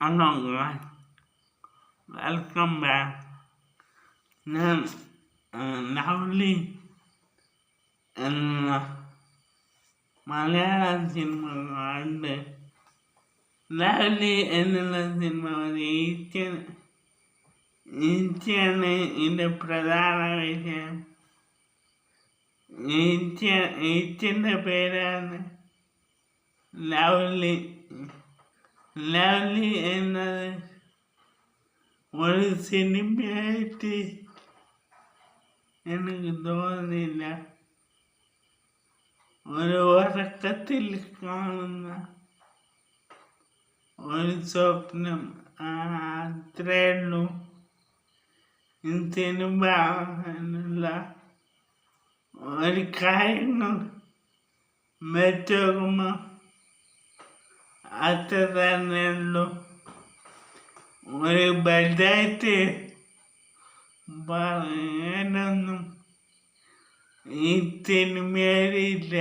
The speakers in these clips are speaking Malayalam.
Guys, welcome back. ഞാൻ ലവ്ലി എന്ന മലയാള സിനിമ കണ്ട് ലവ്ലി എന്നുള്ള സിനിമ ഒരു ഈച്ച ഈച്ചയാണ് ഇതിന്റെ പ്രധാന വിഷയം ഈച്ച ഈച്ചന്റെ പേരാണ് ലവ്ലി ലവ്ലി എന്നത് ഒരു സിനിമയായിട്ട് എനിക്ക് തോന്നില്ല ഒരു ഉറക്കത്തിൽ കാണുന്ന ഒരു സ്വപ്നം അത്രേ ഉള്ളൂ. സിനിമ ഒരു കാര്യങ്ങൾ വെച്ചോക്കുമ്പോൾ അത്ര തന്നെ ഉള്ളൂ. ഒരു ബെഡായിട്ട് പറയാനൊന്നും ഈ സിനിമയിലില്ല.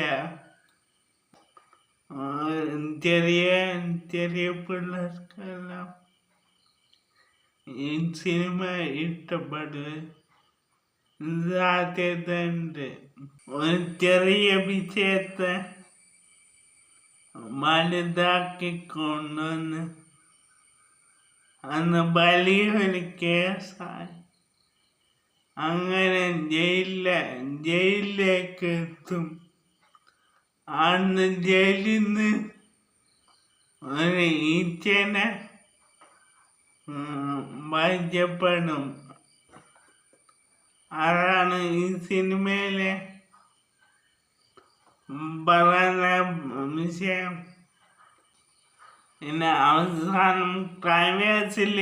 ചെറിയ ചെറിയ പിള്ളേർക്കെല്ലാം ഈ സിനിമ ഇഷ്ടപ്പെടുക സാധ്യതയുണ്ട്. ഒരു ചെറിയ വിഷയത്തെ വലുതാക്കി കൊണ്ടുവന്ന് അന്ന് വലിയൊരു കേസായി അങ്ങനെ ജയില ജയിലിലേക്ക് എത്തും അന്ന് ജയിലിൽ നിന്ന് ഒരു ഈച്ചനെ വായിച്ചപ്പെടും. അതാണ് ഈ സിനിമയിലെ പറയുന്ന വിഷയം പിന്നെ അവസാനം ക്ലൈമാക്സിൽ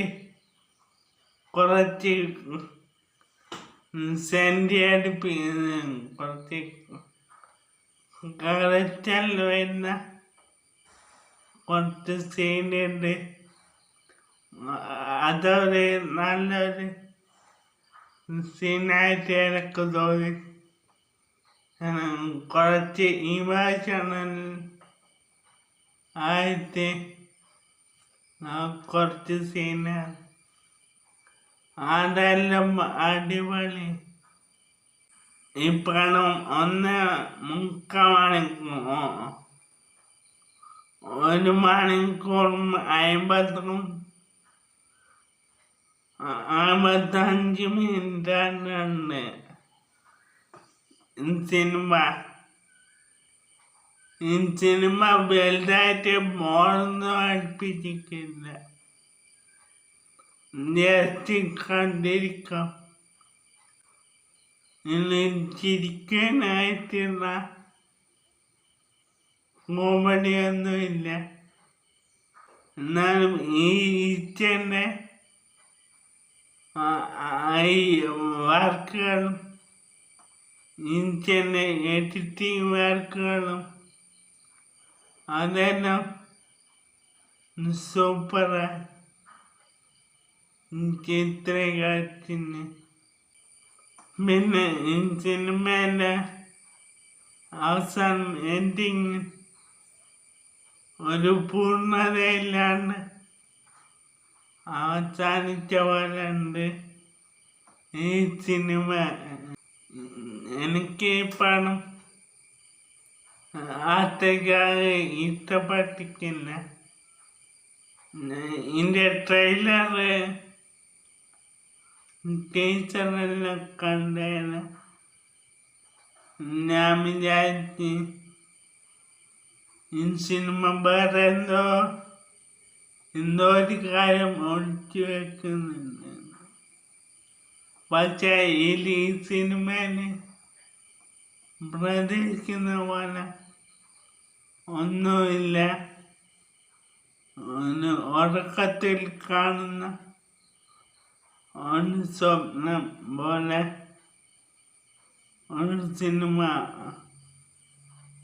കുറച്ച് സെന്റിയായിട്ട് കുറച്ച് കറച്ചാൽ വരുന്ന കുറച്ച് സീനുണ്ട്. അതൊരു നല്ലൊരു സീനായിട്ട് എനിക്ക് തോന്നി. കുറച്ച് ഇമോഷണൽ ആയിട്ട് കുറച്ച് സീന അതെല്ലാം അടിപൊളി. ഈ പണം ഒന്ന് മുക്കാൽ ഒരു മണിക്കൂറും അമ്പതും അമ്പത്തഞ്ച് മിനിറ്റ് മിനിറ്റാണ് സിനിമ സിനിമ വലുതായിട്ട് മോളൊന്നും അടുപ്പിച്ചിട്ടില്ല. ജസ്റ്റ് കണ്ടിരിക്കാം. ചിരിക്കാനായിട്ടുള്ള കോമഡിയൊന്നുമില്ല. എന്നാലും ഈ ഈച്ചന്റെ ഈ വർക്കുകളും ഈച്ചന്റെ എഡിറ്റിംഗ് വർക്കുകളും അതെല്ലാം സൂപ്പറായി ചിത്രകാരത്തിന് പിന്നെ സിനിമേന്റെ അവസാനം എൻഡിങ് ഒരു പൂർണതയില്ലാണ്ട് അവസാനിച്ച പോലെ ഉണ്ട് ഈ സിനിമ എനിക്ക് പണം. ആറ്റക്കാരെ ഇഷ്ടപ്പെട്ടിട്ടില്ല. ഇതിന്റെ ട്രെയിലറ് ടീച്ചറെല്ലാം കണ്ടേന് ഞാൻ വിചാരിച്ച് ഈ സിനിമ വേറെ എന്തോ എന്തോ ഒരു കാര്യം ഒഴിച്ചു വെക്കുന്നുണ്ട് പക്ഷേ ഈ സിനിമയിൽ പ്രതീക്ഷിക്കുന്ന പോലെ ഒന്നുമില്ല. ഉറക്കത്തിൽ കാണുന്ന ഒരു സ്വപ്നം പോലെ ഒരു സിനിമ